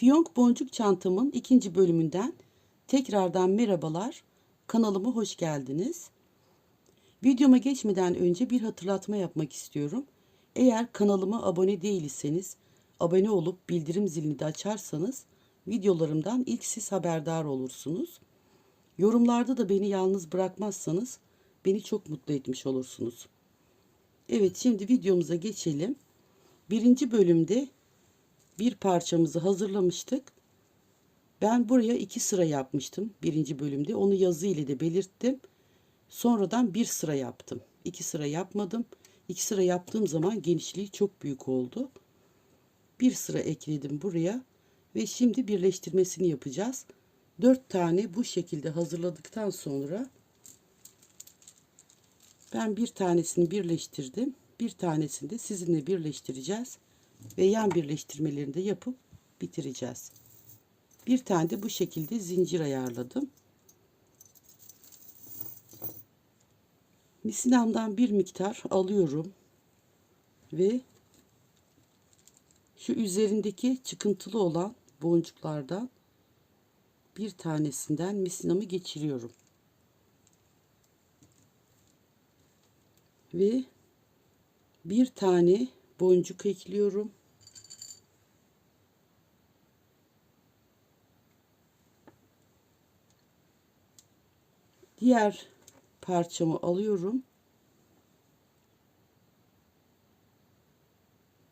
Fiyonk Boncuk Çantamın ikinci bölümünden tekrardan merhabalar. Kanalıma hoş geldiniz. Videoma geçmeden önce bir hatırlatma yapmak istiyorum. Eğer kanalıma abone değilseniz abone olup bildirim zilini de açarsanız videolarımdan ilk siz haberdar olursunuz. Yorumlarda da beni yalnız bırakmazsanız beni çok mutlu etmiş olursunuz. Evet şimdi videomuza geçelim. Birinci bölümde bir parçamızı hazırlamıştık. Ben buraya iki sıra yapmıştım birinci bölümde. Onu yazı ile de belirttim. Sonradan bir sıra yaptım. İki sıra yapmadım. İki sıra yaptığım zaman genişliği çok büyük oldu. Bir sıra ekledim buraya ve şimdi birleştirmesini yapacağız. Dört tane bu şekilde hazırladıktan sonra ben bir tanesini birleştirdim. Bir tanesini de sizinle birleştireceğiz ve yan birleştirmelerini de yapıp bitireceğiz. Bir tane de bu şekilde zincir ayarladım. Misinamdan bir miktar alıyorum ve şu üzerindeki çıkıntılı olan boncuklardan bir tanesinden misinamı geçiriyorum. Ve bir tane boncuk ekliyorum. Diğer parçamı alıyorum.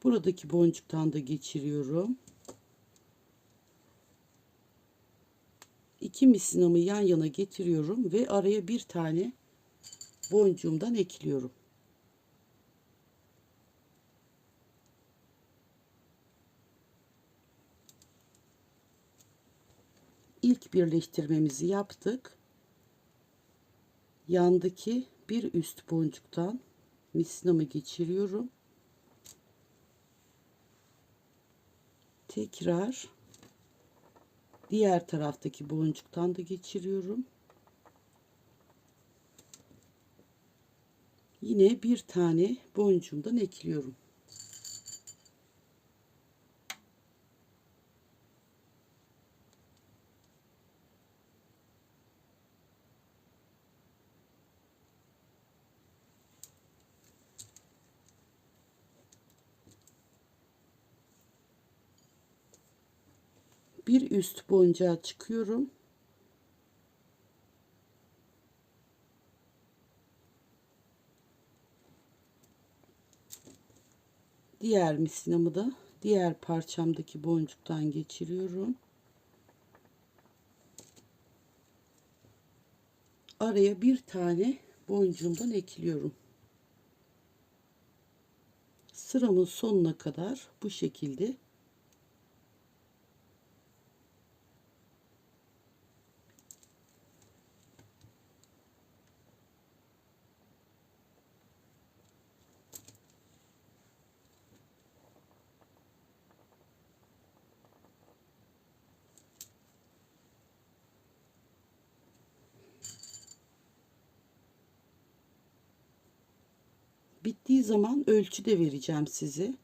Buradaki boncuktan da geçiriyorum. İki misinamı yan yana getiriyorum ve araya bir tane boncuğumdan ekliyorum. İlk birleştirmemizi yaptık. Yandaki bir üst boncuktan misinamı geçiriyorum. Tekrar diğer taraftaki boncuktan da geçiriyorum. Yine bir tane boncuğumdan ekliyorum. Bir üst boncuğa çıkıyorum. Diğer misinamı da diğer parçamdaki boncuktan geçiriyorum. Araya bir tane boncuğumdan ekliyorum. Sıramın sonuna kadar bu şekilde zaman ölçü de vereceğim size.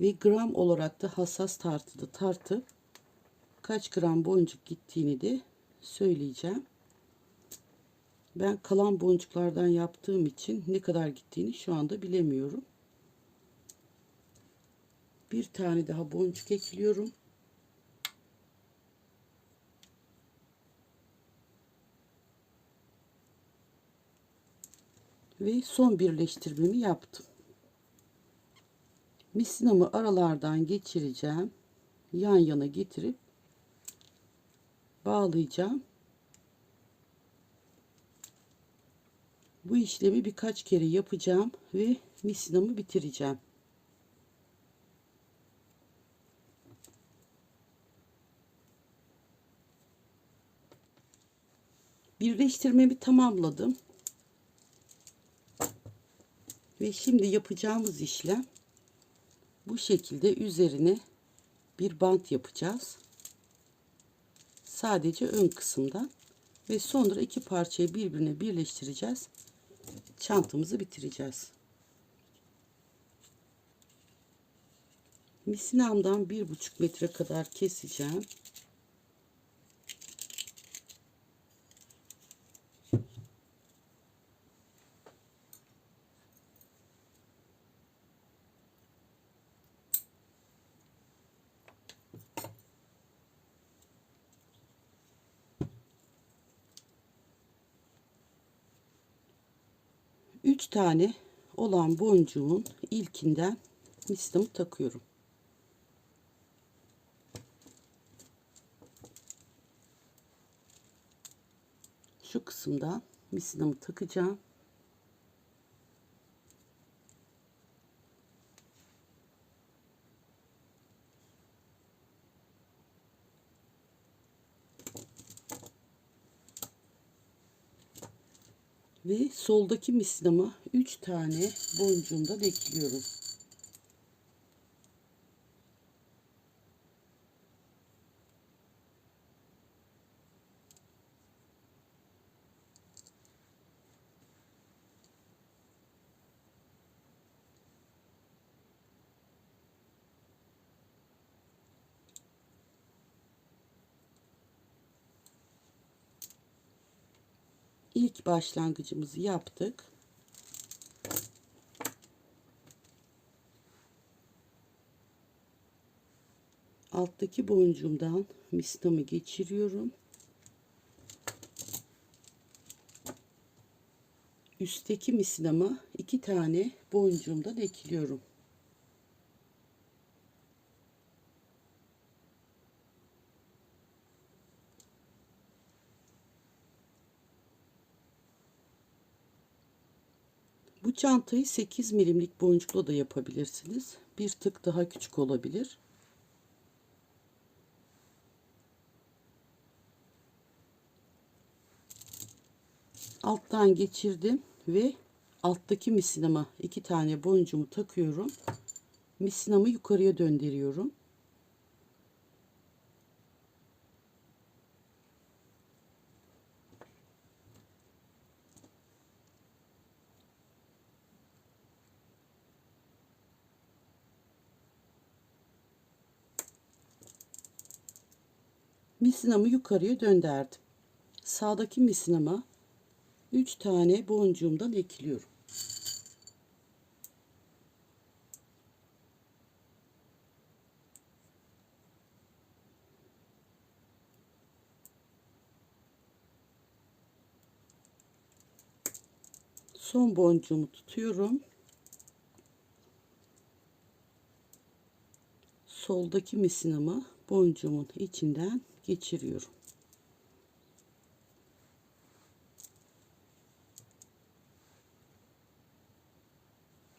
Ve gram olarak da hassas tartıda tartıp kaç gram boncuk gittiğini de söyleyeceğim. Ben kalan boncuklardan yaptığım için ne kadar gittiğini şu anda bilemiyorum. Bir tane daha boncuk ekliyorum. Ve son birleştirmemi yaptım. Misinamı aralardan geçireceğim. Yan yana getirip bağlayacağım. Bu işlemi birkaç kere yapacağım ve misinamı bitireceğim. Birleştirmemi tamamladım. Ve şimdi yapacağımız işlem bu şekilde üzerine bir bant yapacağız. Sadece ön kısımdan ve sonra iki parçayı birbirine birleştireceğiz. Çantamızı bitireceğiz. Misinamdan bir buçuk metre kadar keseceğim. Üç tane olan boncuğun ilkinden mistamı takıyorum. Şu kısımdan misinamı takacağım. Ve soldaki misinama 3 tane boncuğumda ekliyorum. İlk başlangıcımızı yaptık. Alttaki boncuğumdan mistamı geçiriyorum. Üstteki misnama iki tane boncuğumdan ekliyorum. Bu çantayı 8 milimlik boncukla da yapabilirsiniz. Bir tık daha küçük olabilir. Alttan geçirdim ve alttaki misinama iki tane boncuğumu takıyorum. Misinamı yukarıya döndürüyorum. Misinamı yukarıya döndürdüm. Sağdaki misinama 3 tane boncuğumdan ekliyorum. Son boncuğumu tutuyorum. Soldaki misinamı boncuğumun içinden geçiriyorum.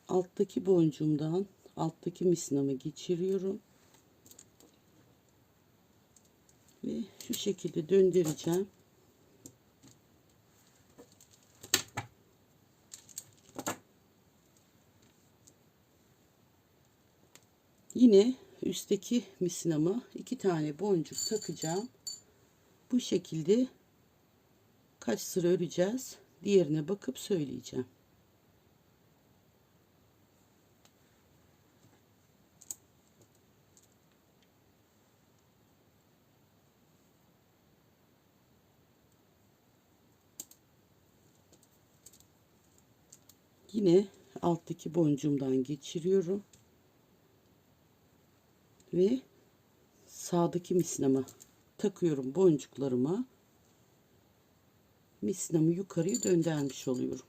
Alttaki boncuğumdan alttaki misinamı geçiriyorum. Ve şu şekilde döndüreceğim. Yine üstteki misinama iki tane boncuk takacağım. Bu şekilde kaç sıra öreceğiz diğerine bakıp söyleyeceğim. Yine alttaki boncuğumdan geçiriyorum ve sağdaki misnama takıyorum boncuklarıma misnamı yukarıya döndürmüş oluyorum.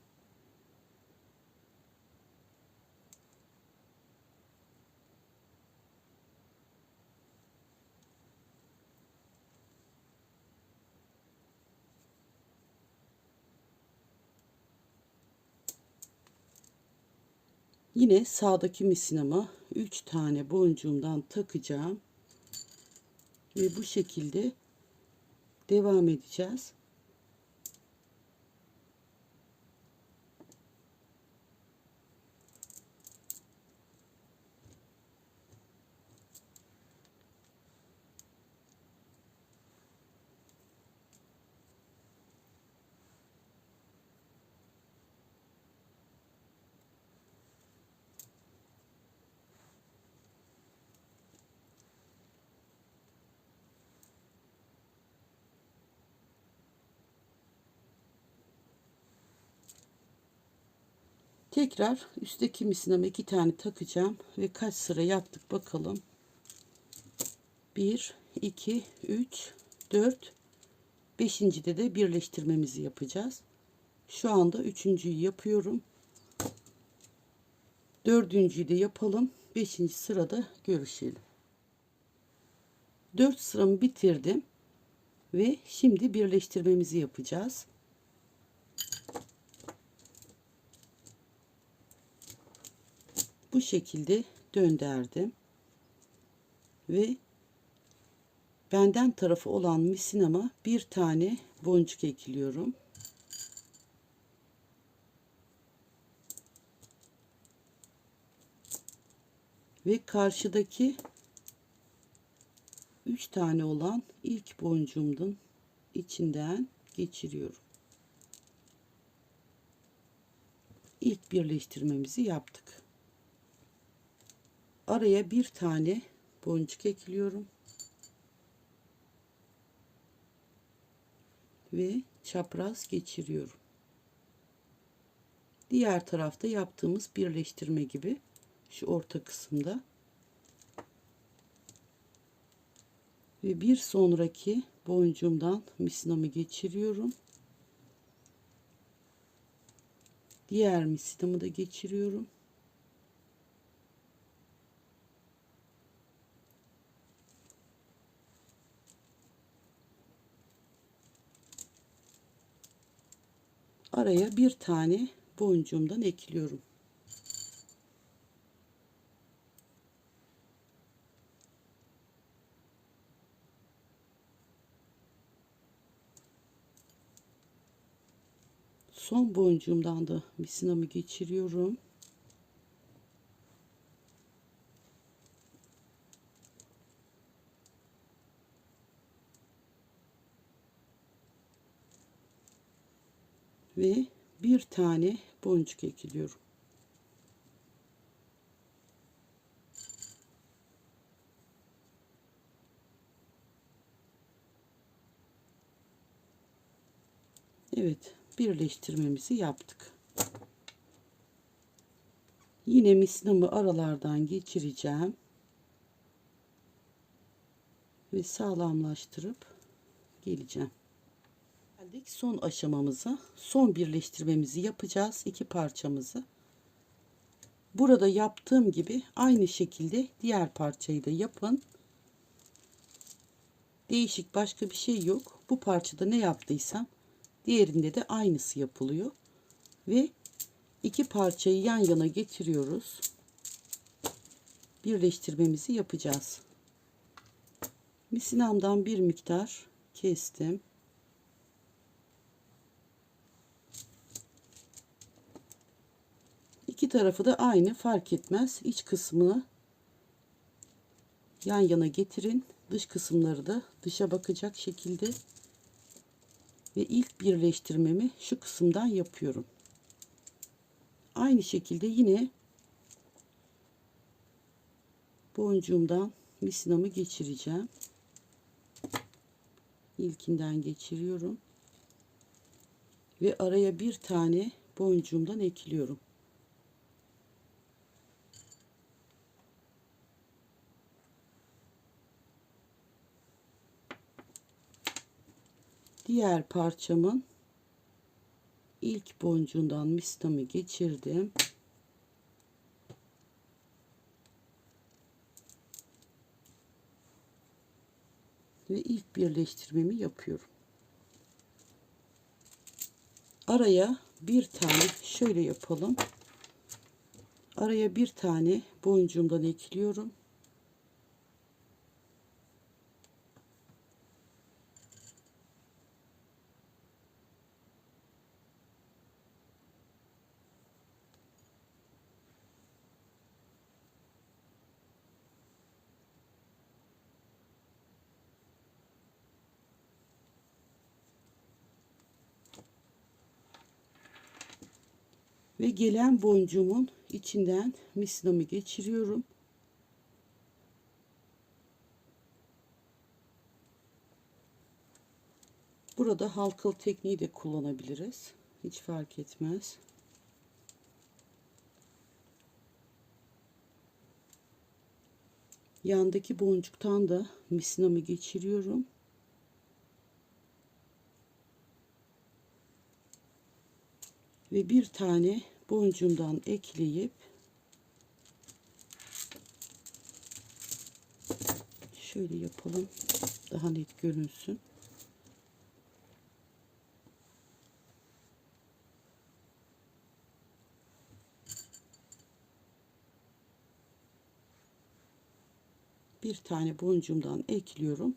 Yine sağdaki misinama 3 tane boncuğumdan takacağım. Ve bu şekilde devam edeceğiz. Tekrar üstteki misinama iki tane takacağım ve kaç sıra yaptık bakalım. 1 2 3 4 5. de birleştirmemizi yapacağız. Şu anda üçüncüyü yapıyorum. Dördüncüyü de yapalım. Beşinci sırada görüşelim. Dört sıramı bitirdim. Ve şimdi birleştirmemizi yapacağız. Bu şekilde döndürdüm. Ve benden tarafı olan misinama bir tane boncuk ekliyorum. Ve karşıdaki 3 tane olan ilk boncuğumdan içinden geçiriyorum. İlk birleştirmemizi yaptık. Araya bir tane boncuk ekliyorum. Ve çapraz geçiriyorum. Diğer tarafta yaptığımız birleştirme gibi şu orta kısımda ve bir sonraki boncuğumdan misinamı geçiriyorum. Diğer misinamı da geçiriyorum. Araya bir tane boncuğumdan ekliyorum. son boncuğumdan da misinamı geçiriyorum. Ve bir tane boncuk ekliyorum. Evet birleştirmemizi yaptık. Yine misinamı aralardan geçireceğim. Ve sağlamlaştırıp geleceğim. Geldik son aşamamıza. Son birleştirmemizi yapacağız. iki parçamızı. Burada yaptığım gibi aynı şekilde diğer parçayı da yapın. Değişik başka bir şey yok. Bu parçada ne yaptıysam Diğerinde de aynısı yapılıyor. Ve iki parçayı yan yana getiriyoruz. Birleştirmemizi yapacağız. Misinamdan bir miktar kestim. İki tarafı da aynı fark etmez. İç kısmını yan yana getirin. Dış kısımları da dışa bakacak şekilde ve ilk birleştirmemi şu kısımdan yapıyorum. Aynı şekilde yine boncuğumdan misinamı geçireceğim. İlkinden geçiriyorum. Ve araya bir tane boncuğumdan ekliyorum. Diğer parçamın ilk boncuğundan mistamı geçirdim. Ve ilk birleştirmemi yapıyorum. Araya bir tane şöyle yapalım. Araya bir tane boncuğumdan ekliyorum. Ve gelen boncuğumun içinden mislamı geçiriyorum. Burada halkalı tekniği de kullanabiliriz. Hiç fark etmez. Yandaki boncuktan da misinamı geçiriyorum. Ve bir tane boncuğumdan ekleyip şöyle yapalım. Daha net görünsün. bir tane boncuğumdan ekliyorum.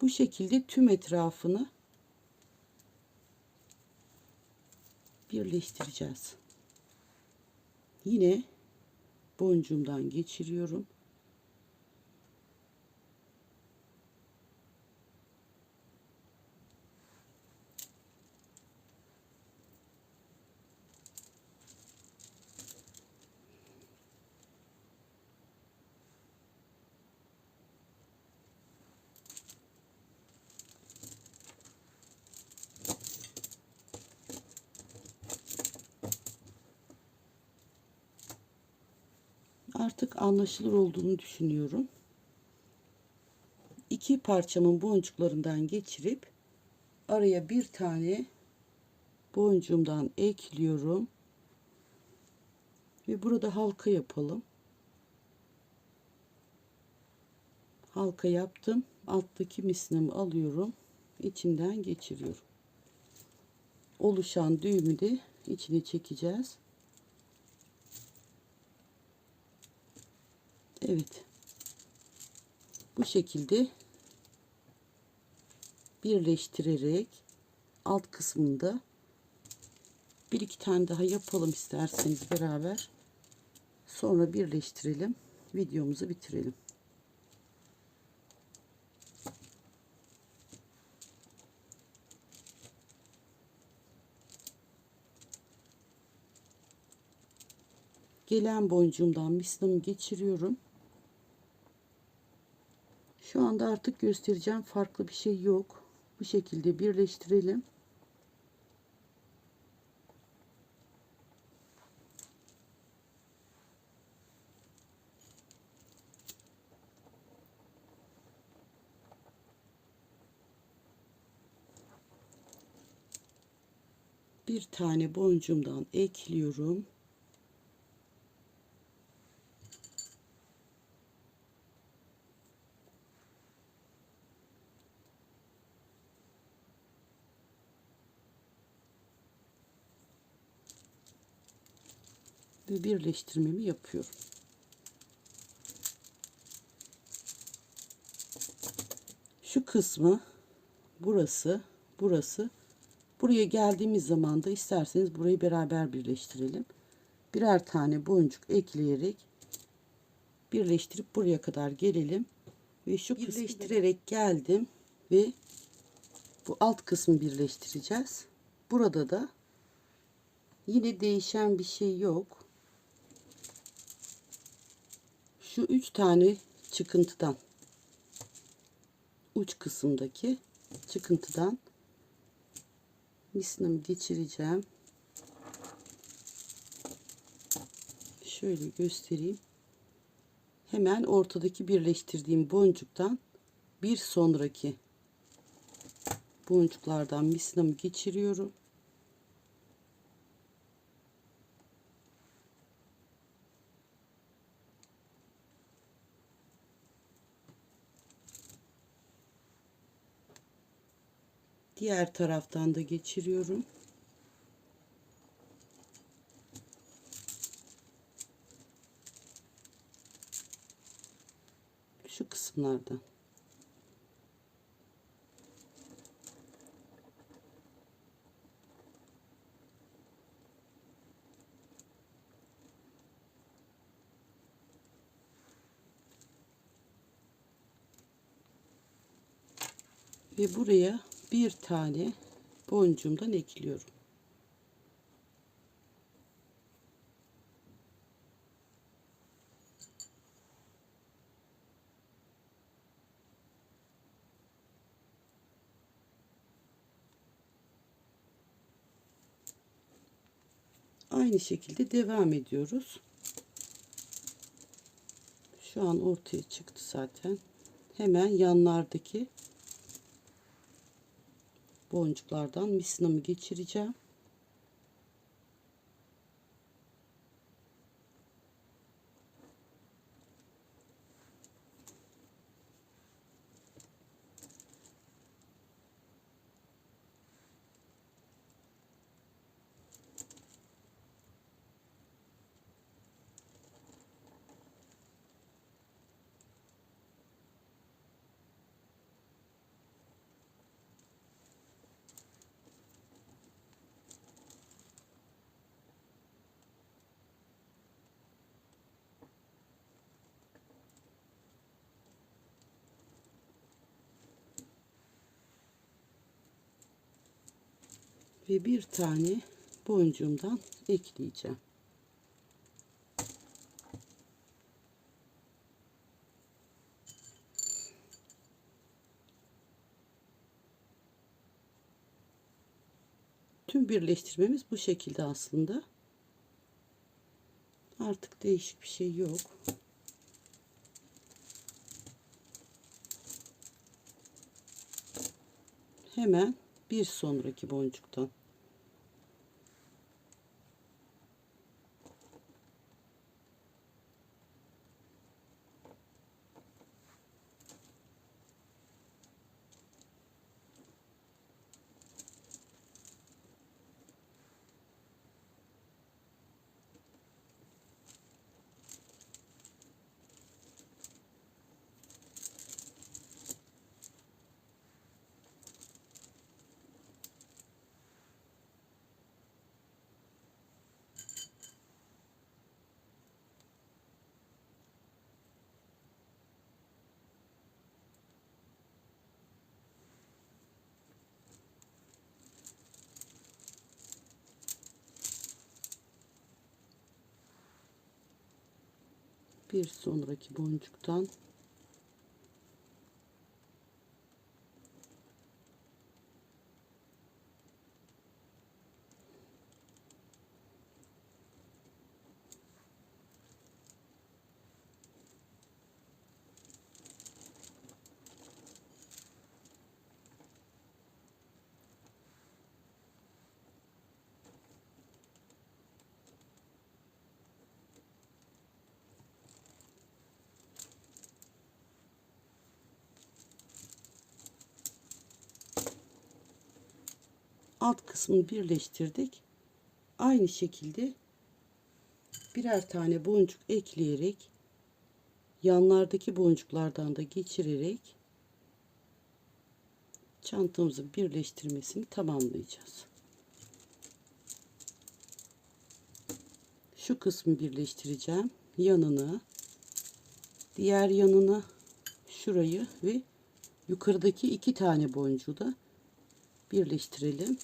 Bu şekilde tüm etrafını birleştireceğiz. Yine boncuğumdan geçiriyorum. Artık anlaşılır olduğunu düşünüyorum. İki parçamın boncuklarından geçirip araya bir tane boncuğumdan ekliyorum. Ve burada halka yapalım. Halka yaptım. Alttaki misnemi alıyorum. içinden geçiriyorum. Oluşan düğümü de içine çekeceğiz. Evet. Bu şekilde birleştirerek alt kısmında bir iki tane daha yapalım isterseniz beraber. Sonra birleştirelim. Videomuzu bitirelim. Gelen boncuğumdan mislamı geçiriyorum. Şu anda artık göstereceğim farklı bir şey yok. Bu şekilde birleştirelim. Bir tane boncuğumdan ekliyorum. Ve birleştirmemi yapıyorum. Şu kısmı burası, burası. Buraya geldiğimiz zaman da isterseniz burayı beraber birleştirelim. Birer tane boncuk ekleyerek birleştirip buraya kadar gelelim. Ve şu birleştirerek geldim ve bu alt kısmı birleştireceğiz. Burada da yine değişen bir şey yok. Şu üç tane çıkıntıdan uç kısımdaki çıkıntıdan misnamı geçireceğim. Şöyle göstereyim. Hemen ortadaki birleştirdiğim boncuktan bir sonraki boncuklardan misnamı geçiriyorum. Diğer taraftan da geçiriyorum. Şu kısımlardan. Ve buraya bir tane boncuğumdan ekliyorum. Aynı şekilde devam ediyoruz. Şu an ortaya çıktı zaten. Hemen yanlardaki boncuklardan misinamı geçireceğim. Ve bir tane boncuğumdan ekleyeceğim. Tüm birleştirmemiz bu şekilde aslında. Artık değişik bir şey yok. Hemen bir sonraki boncuktan bir sonraki boncuktan alt kısmını birleştirdik. Aynı şekilde birer tane boncuk ekleyerek yanlardaki boncuklardan da geçirerek çantamızın birleştirmesini tamamlayacağız. Şu kısmı birleştireceğim. Yanını, diğer yanını, şurayı ve yukarıdaki iki tane boncuğu da birleştirelim.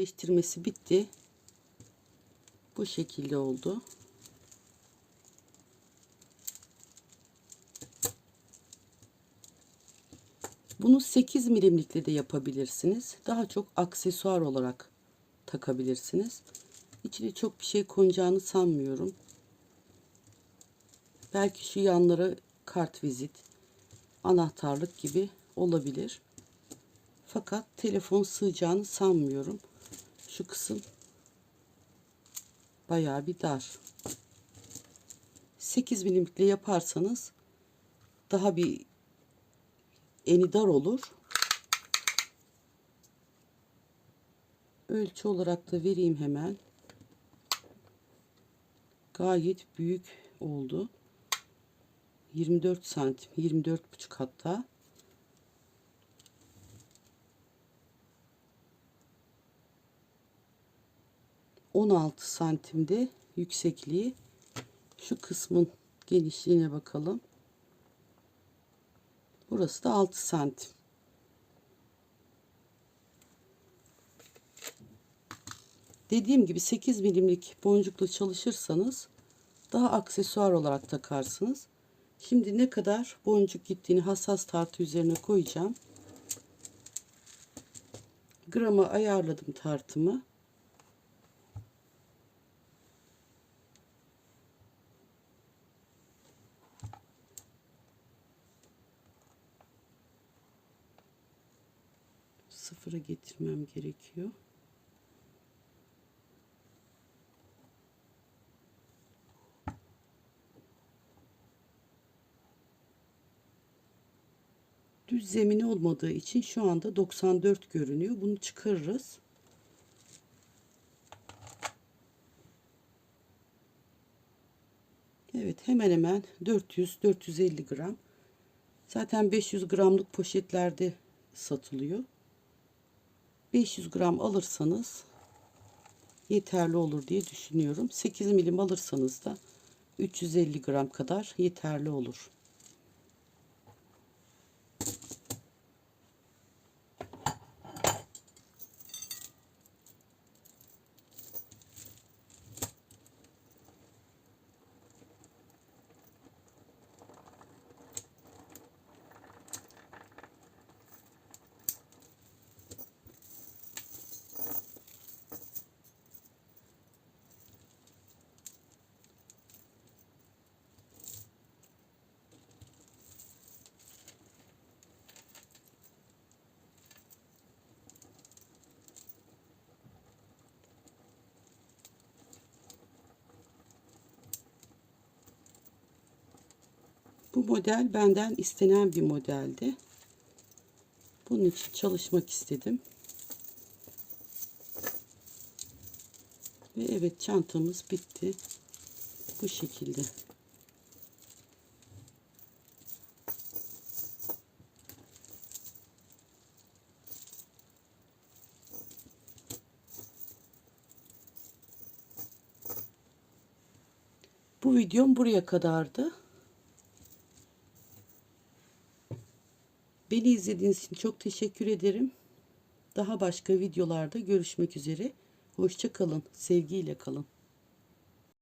Birleştirmesi bitti. Bu şekilde oldu. Bunu 8 milimlikle de yapabilirsiniz. Daha çok aksesuar olarak takabilirsiniz. İçine çok bir şey konacağını sanmıyorum. Belki şu yanlara kart vizit, anahtarlık gibi olabilir. Fakat telefon sığacağını sanmıyorum. Şu kısım bayağı bir dar. 8 milimlikle yaparsanız daha bir eni dar olur. Ölçü olarak da vereyim hemen gayet büyük oldu. 24 santim 24 buçuk hatta on altı santimde yüksekliği şu kısmın genişliğine bakalım burası da 6 santim Dediğim gibi 8 milimlik boncukla çalışırsanız daha aksesuar olarak takarsınız. Şimdi ne kadar boncuk gittiğini hassas tartı üzerine koyacağım. Grama ayarladım tartımı. Sıfıra getirmem gerekiyor. düz zemini olmadığı için şu anda 94 görünüyor. Bunu çıkarırız. Evet hemen hemen 400-450 gram. Zaten 500 gramlık poşetlerde satılıyor. 500 gram alırsanız yeterli olur diye düşünüyorum. 8 milim alırsanız da 350 gram kadar yeterli olur. Bu model benden istenen bir modeldi. Bunun için çalışmak istedim. Ve evet çantamız bitti. Bu şekilde. Bu videom buraya kadardı. Beni izlediğiniz için çok teşekkür ederim. Daha başka videolarda görüşmek üzere. Hoşça kalın. Sevgiyle kalın.